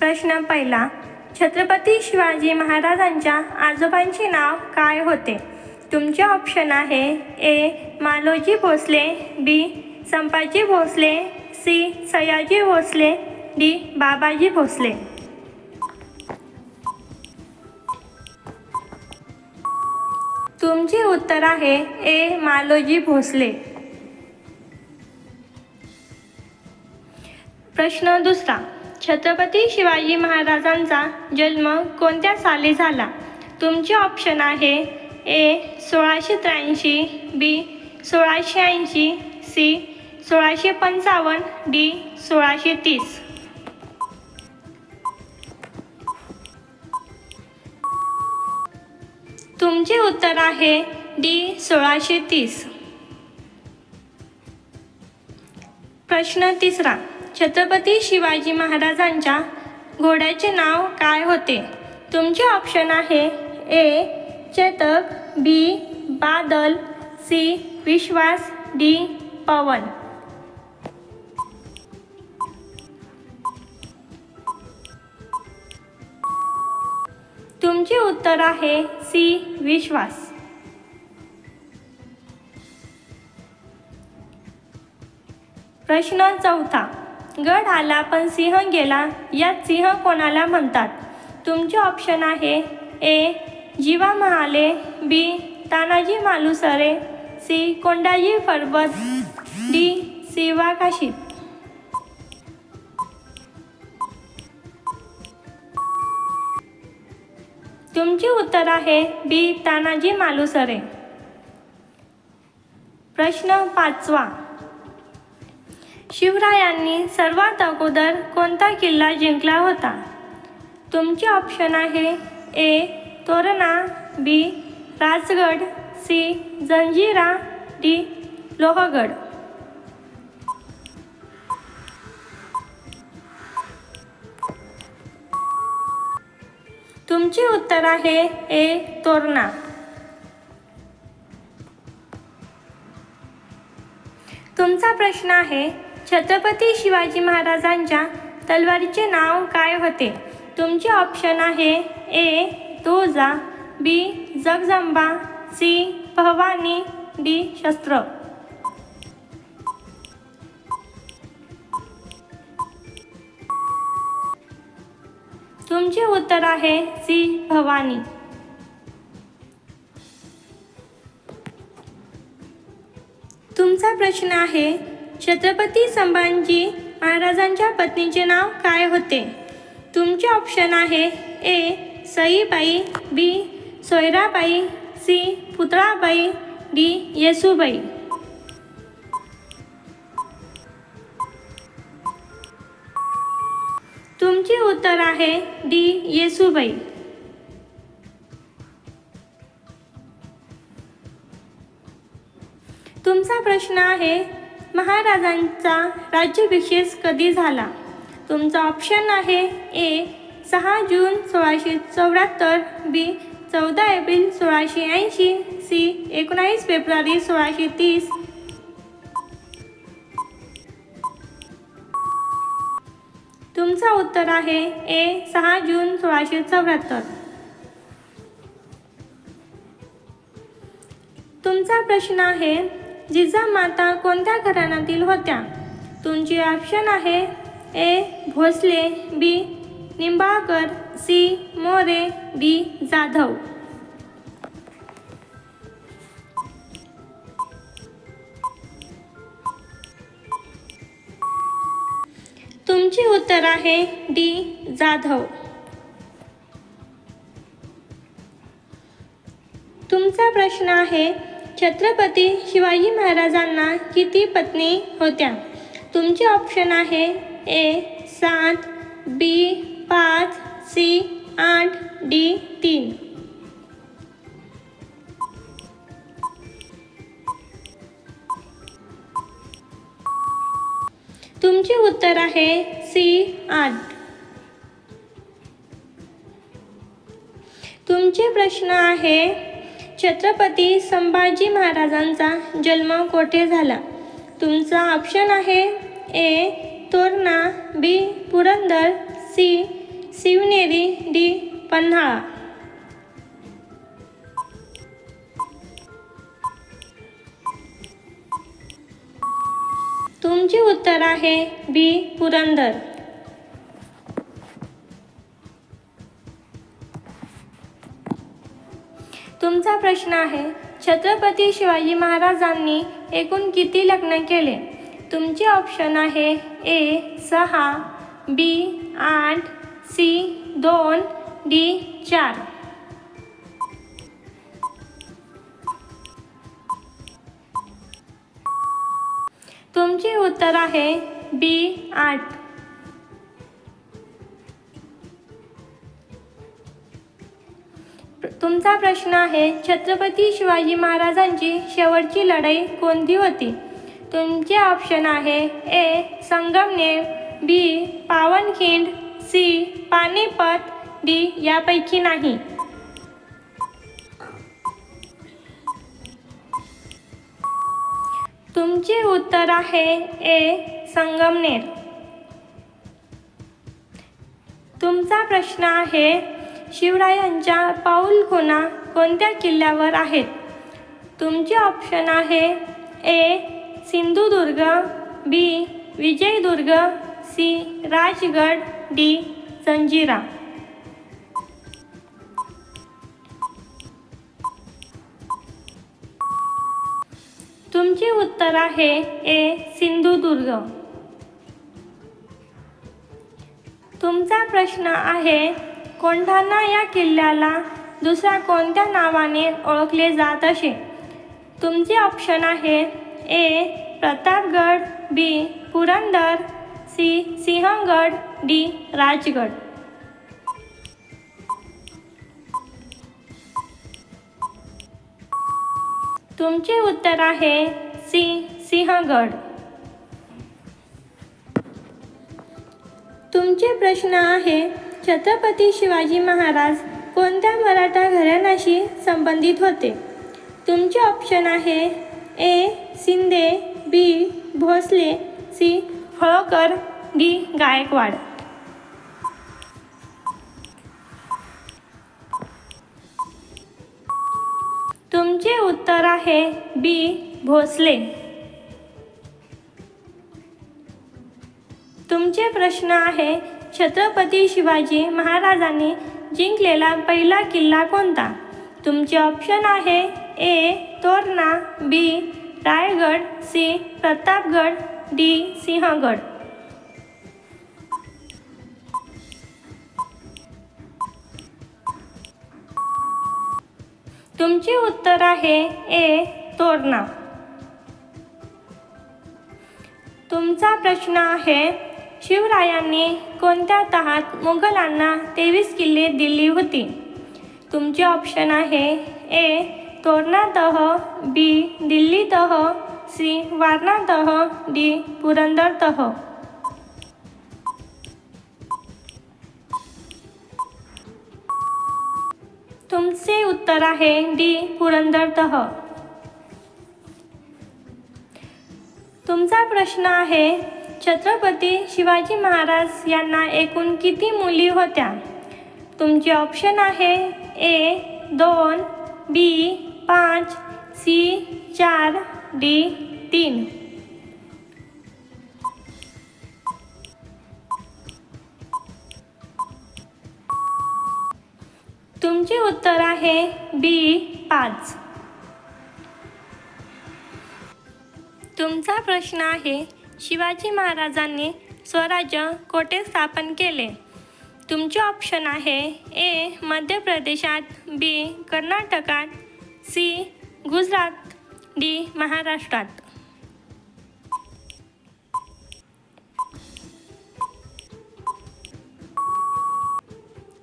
प्रश्न पहिला छत्रपती शिवाजी महाराजांच्या आजोबांचे नाव काय होते? तुमचे ऑप्शन आहे A Maloji Bhosale B Sambhaji Bhosale C Sayaji Bhosale D Babaji Bhosale. तुमचे उत्तर आहे ए मालोजी भोसले. प्रश्न दुसरा छत्रपती शिवाजी महाराजांचा जन्म कोणत्या साली झाला? तुमचे ऑप्शन आहे ए सोळाशे त्र्याऐंशी बी सोळाशे ऐंशी सी सोळाशे पंचावन्न डी सोळाशे तीस. तुमचे उत्तर आहे डी सोळाशे तीस. प्रश्न तिसरा. छत्रपती शिवाजी महाराजांच्या घोड्याचे नाव काय होते? तुमचे ऑप्शन आहे A Chetak B Badal C Vishwas D Pawan. तुमचे उत्तर आहे सी विश्वास. प्रश्न चौथा. गड आला पण सिंह गेला. यात सिंह कोणाला म्हणतात? तुमचे ऑप्शन आहे A Jiva Mahale B Tanaji Malusare C Kondaji Parvat D C काशीत तुमचे उत्तर आहे बी तानाजी मालुसरे प्रश्न पाचवा. शिवरायांनी सर्वात अगोदर कोणता किल्ला जिंकला होता? तुमचे ऑप्शन आहे A Torna B Rajgad C Janjira D Lohgad. तुमचे उत्तर आहे ए तोरणा. तुमचा प्रश्न आहे छत्रपती शिवाजी महाराजांच्या तलवारीचे नाव काय होते? तुमचे ऑप्शन आहे A Tulja B Jagadamba C Bhavani D शस्त्र. तुमचे उत्तर आहे सी भवानी. तुमचा प्रश्न आहे छत्रपती संभाजी महाराजांच्या पत्नीचे नाव काय होते? तुमचे ऑप्शन आहे A Saibai B Soyrabai C Putalabai D Yesubai. तुमचे उत्तर आहे डी येसुबाई. तुमचा प्रश्न आहे महाराजांचा राज्याभिषेक कधी झाला? तुमचा ऑप्शन आहे ए सहा जून सोळाशे चौऱ्याहत्तर बी चौदा एप्रिल सोळाशे ऐंशी सी एकोणावीस फेब्रुवारी सोळाशे तीस. तुमचा उत्तर आहे ए सहा जून सोळाशे चौऱ्याहत्तर. तुमचा प्रश्न आहे जिजामाता कोणत्या घराण्यातील होत्या? तुमची ऑप्शन आहे A Bhosale B Nimbalkar C More D Jadhav. तुमचे उत्तर आहे डी जाधव. तुमचा प्रश्न आहे छत्रपती शिवाजी महाराजांना किती पत्नी होत्या? तुमचे ऑप्शन आहे ए सात बी पाच सी आठ डी तीन. तुमचे उत्तर आहे सी आठ. तुमचे प्रश्न आहे छत्रपती संभाजी महाराजांचा जन्म कोठे झाला? तुमचा ऑप्शन आहे A Torna B Purandar C Shivneri D Panhala. तुमचे उत्तर आहे बी पुरंदर. तुमचा प्रश्न आहे छत्रपती शिवाजी महाराजांनी एकूण किती लग्न केले? तुमचे ऑप्शन आहे ए सहा बी आठ सी दोन डी चार. तुमचे उत्तर आहे बी आठ. तुमचा प्रश्न आहे छत्रपती शिवाजी महाराजांची शेवटची लढाई कोणती होती? तुमचे ऑप्शन आहे A Sangamner B Pavankhind C Panipat D यापैकी नाही. तुमचे उत्तर आहे ए संगमनेर. तुमचा प्रश्न आहे शिवरायांच्या पाऊल खुणा कोणत्या किल्ल्यावर आहेत? तुमचे ऑप्शन आहे A Sindhudurg B Vijaydurg C Rajgad D Janjira तुमचे उत्तर आहे ए सिंधुदुर्ग. तुमचा प्रश्न आहे कोंढाणा या किल्ल्याला दुसऱ्या कोणत्या नावाने ओळखले जात असे? तुमचे ऑप्शन आहे A Pratapgad B Purandar C Sinhagad D Rajgad. तुमचे उत्तर आहे सी सिंहगड. तुमचे प्रश्न आहे छत्रपती शिवाजी महाराज कोणत्या मराठा घराण्याशी संबंधित होते? तुमचे ऑप्शन आहे A Shinde B Bhosale C Holkar D Gaikwad. तुमचे उत्तर आहे बी भोसले. तुमचे प्रश्न आहे छत्रपती शिवाजी महाराजांनी जिंकलेला पहिला किल्ला कोणता? तुमचे ऑप्शन आहे A Torna B Raigad C Pratapgad D Sinhagad. तुमचे उत्तर आहे ए तोरणा. तुमचा प्रश्न आहे शिवरायांनी कोणत्या तहात मुघलांना तेवीस किल्ले दिली होती? तुमचे ऑप्शन आहे ए तोरणा तह बी दिल्ली तह सी वारणा तह डी पुरंदर तह तुमचे उत्तर आहे डी पुरंदर तह तुमचा प्रश्न आहे छत्रपती शिवाजी महाराज यांना एकूण किती मुली होत्या? तुमचे ऑप्शन आहे ए दोन बी पाच सी चार डी तीन. तुमचे उत्तर आहे बी पाच. तुमचा प्रश्न आहे शिवाजी महाराजांनी स्वराज्य कोठे स्थापन केले? तुमचे ऑप्शन आहे ए मध्य प्रदेशात बी कर्नाटकात सी गुजरात डी महाराष्ट्रात.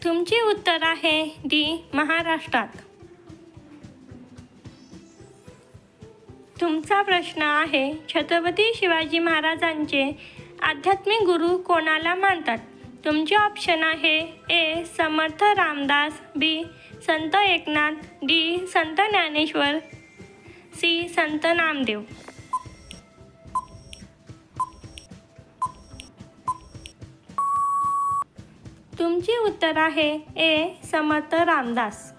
तुमचे उत्तर आहे डी महाराष्ट्रात. तुमचा प्रश्न आहे छत्रपती शिवाजी महाराजांचे आध्यात्मिक गुरु कोणाला मानतात? तुमचे ऑप्शन आहे ए समर्थ रामदास बी संत एकनाथ डी संत ज्ञानेश्वर सी संत नामदेव. तुमचे उत्तर आहे ए समर्थ रामदास.